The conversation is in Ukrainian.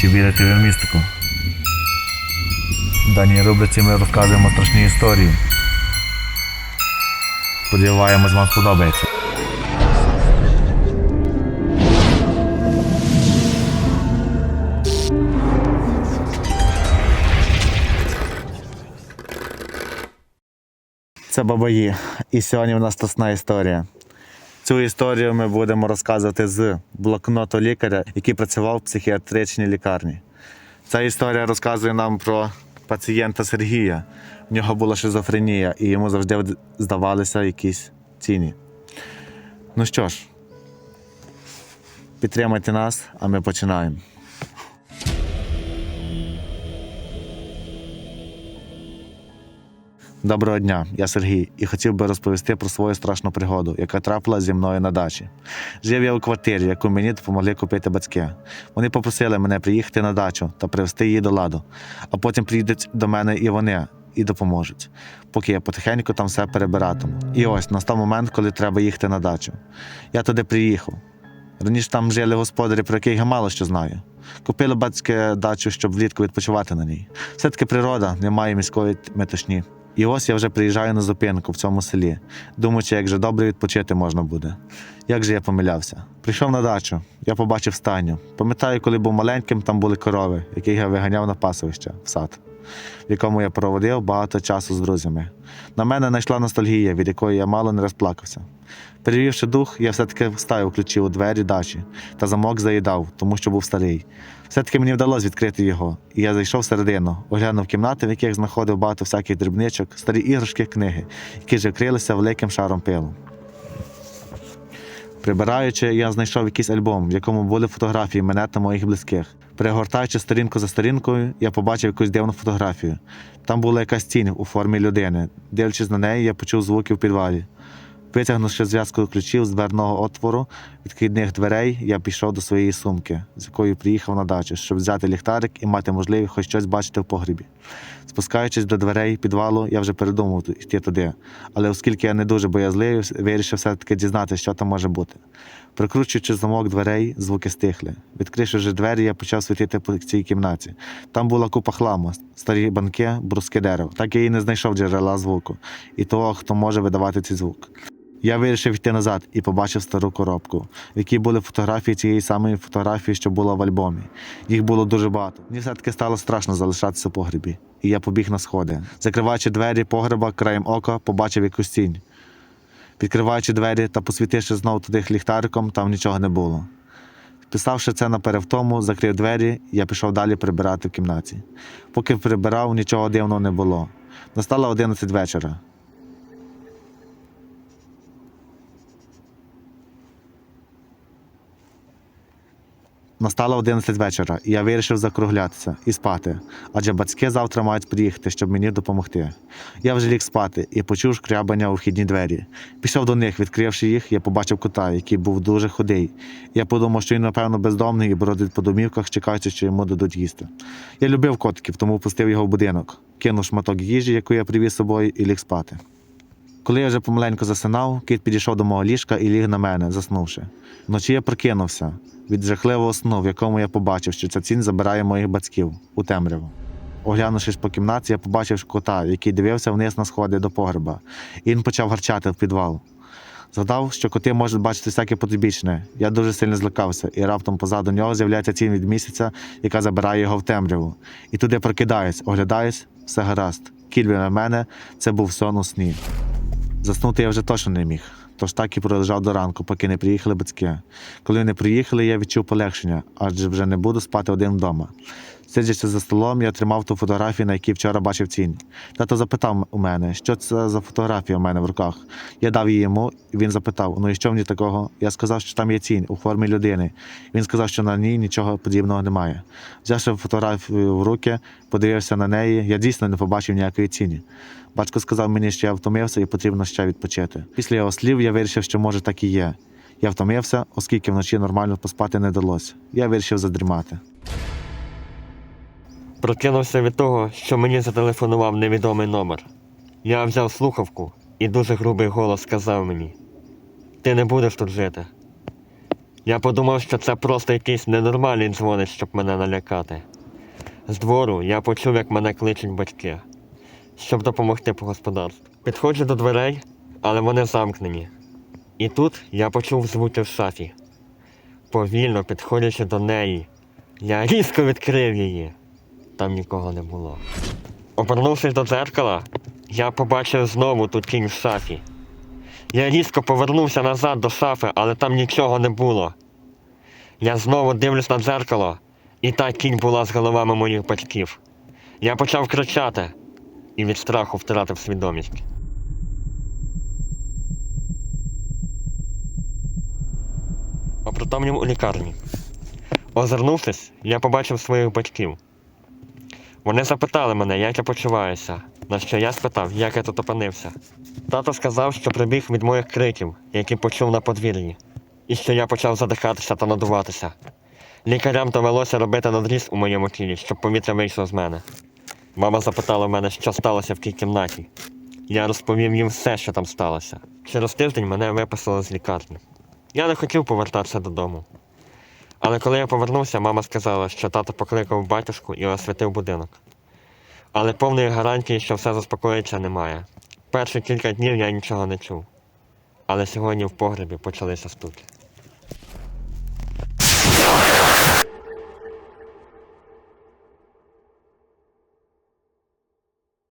Чи вірите в містику? В даній рубриці ми розказуємо страшні історії. Сподіваємось, вам сподобається. Це бабаї. І сьогодні в нас тосна історія. Цю історію ми будемо розказувати з блокноту лікаря, який працював в психіатричній лікарні. Ця історія розказує нам про пацієнта Сергія. В нього була шизофренія, і йому завжди здавалися якісь ціні. Ну що ж, підтримайте нас, а ми починаємо. Доброго дня, я Сергій і хотів би розповісти про свою страшну пригоду, яка трапила зі мною на дачі. Жив я у квартирі, яку мені допомогли купити батьки. Вони попросили мене приїхати на дачу та привезти її до ладу, а потім приїдуть до мене і вони. І допоможуть, поки я потихеньку там все перебиратиму. І ось настав момент, коли треба їхати на дачу. Я туди приїхав. Раніше там жили господарі, про яких я мало що знаю. Купили батьки дачу, щоб влітку відпочивати на ній. Все-таки природа, немає міської метушні. І ось я вже приїжджаю на зупинку в цьому селі, думаючи, як же добре відпочити можна буде. Як же я помилявся? Прийшов на дачу, я побачив станю. Пам'ятаю, коли був маленьким, там були корови, яких я виганяв на пасовище в сад, в якому я проводив багато часу з друзями. На мене знайшла ностальгія, від якої я мало не розплакався. Перевівши дух, я все-таки вставив ключі у двері дачі та замок заїдав, тому що був старий. Все-таки мені вдалося відкрити його, і я зайшов всередину, оглянув кімнати, в яких знаходив багато всяких дрібничок, старі іграшки, книги, які ж вкрилися великим шаром пилу. Прибираючи, я знайшов якийсь альбом, в якому були фотографії мене та моїх близьких. Перегортаючи сторінку за сторінкою, я побачив якусь дивну фотографію. Там була якась тінь у формі людини. Дивлячись на неї, я почув звуки в підвалі. Витягнувши зв'язку ключів з дверного отвору відкидних дверей, я пішов до своєї сумки, з якою приїхав на дачу, щоб взяти ліхтарик і мати можливість хоч щось бачити в погрібі. Спускаючись до дверей підвалу, я вже передумав йти туди. Але оскільки я не дуже боязливий, вирішив все-таки дізнатися, що там може бути. Прикручуючи замок дверей, звуки стихли. Відкривши вже двері, я почав світити по цій кімнаті. Там була купа хламу, старі банки, бруски дерев. Так я і не знайшов джерела звуку і того, хто може видавати цей звук. Я вирішив йти назад і побачив стару коробку, в якій були фотографії цієї самої фотографії, що була в альбомі. Їх було дуже багато. Мені все-таки стало страшно залишатися в погребі, і я побіг на сходи. Закриваючи двері погреба, краєм ока побачив якусь тінь. Відкриваючи двері та посвітивши знову туди ліхтариком, там нічого не було. Писавши це на перевтому, закрив двері, я пішов далі прибирати в кімнаті. Поки прибирав, нічого дивного не було. Настало 11 вечора. Настало 11 вечора, і я вирішив закруглятися і спати, адже батьки завтра мають приїхати, щоб мені допомогти. Я вже ліг спати і почув шкрябання у вхідні двері. Пішов до них, відкривши їх, я побачив кота, який був дуже худий. Я подумав, що він, напевно, бездомний і бродить по домівках, чекаючи, що йому дадуть їсти. Я любив котиків, тому пустив його в будинок, кинув шматок їжі, яку я привіз з собою, і ліг спати. Коли я вже помаленьку засинав, кіт підійшов до мого ліжка і ліг на мене, заснувши. Вночі я прокинувся від жахливого сну, в якому я побачив, що ця цінь забирає моїх батьків у темряву. Оглянувшись по кімнаті, я побачив кота, який дивився вниз на сходи до погреба, і він почав гарчати в підвал. Згадав, що коти можуть бачити всяке потойбічне. Я дуже сильно злякався, і раптом позаду нього з'являється тінь від місяця, яка забирає його в темряву. І туди прокидаюсь, оглядаюсь, все гаразд. Кіт біля мене це був сон у сні. Заснути я вже точно не міг, тож так і пролежав до ранку, поки не приїхали батьки. Коли вони приїхали, я відчув полегшення, адже вже не буду спати один вдома. Сидячи за столом, я тримав ту фотографію, на якій вчора бачив тінь. Тато запитав у мене, що це за фотографія у мене в руках. Я дав її йому, і він запитав: ну і що в ній такого? Я сказав, що там є тінь у формі людини. Він сказав, що на ній нічого подібного немає. Взявши фотографію в руки, подивився на неї, я дійсно не побачив ніякої тіні. Батько сказав мені, що я втомився і потрібно ще відпочити. Після його слів я вирішив, що може так і є. Я втомився, оскільки вночі нормально поспати не вдалося. Я вирішив задрімати. Прокинувся від того, що мені зателефонував невідомий номер. Я взяв слухавку, і дуже грубий голос сказав мені: Ти не будеш тут жити. Я подумав, що це просто якийсь ненормальний дзвонить, щоб мене налякати. З двору я почув, як мене кличуть батьки, щоб допомогти по господарству. Підходжу до дверей, але вони замкнені. І тут я почув звуки в шафі. Повільно підходячи до неї, я різко відкрив її. Там нікого не було. Обернувшись до дзеркала, я побачив знову ту тінь в шафі. Я різко повернувся назад до шафи, але там нічого не було. Я знову дивлюсь на дзеркало, і та тінь була з головами моїх батьків. Я почав кричати і від страху втратив свідомість. Опритомнів у лікарні. Озирнувшись, я побачив своїх батьків. Вони запитали мене, як я почуваюся, на що я спитав, як я тут опинився. Тато сказав, що прибіг від моїх криків, які почув на подвір'ї, і що я почав задихатися та надуватися. Лікарям довелося робити надріз у моєму тілі, щоб повітря вийшло з мене. Мама запитала мене, що сталося в тій кімнаті. Я розповів їм все, що там сталося. Через тиждень мене виписали з лікарні. Я не хотів повертатися додому. Але коли я повернувся, мама сказала, що тато покликав батюшку і освятив будинок. Але повної гарантії, що все заспокоїться, немає. Перші кілька днів я нічого не чув. Але сьогодні в погребі почалися стуки.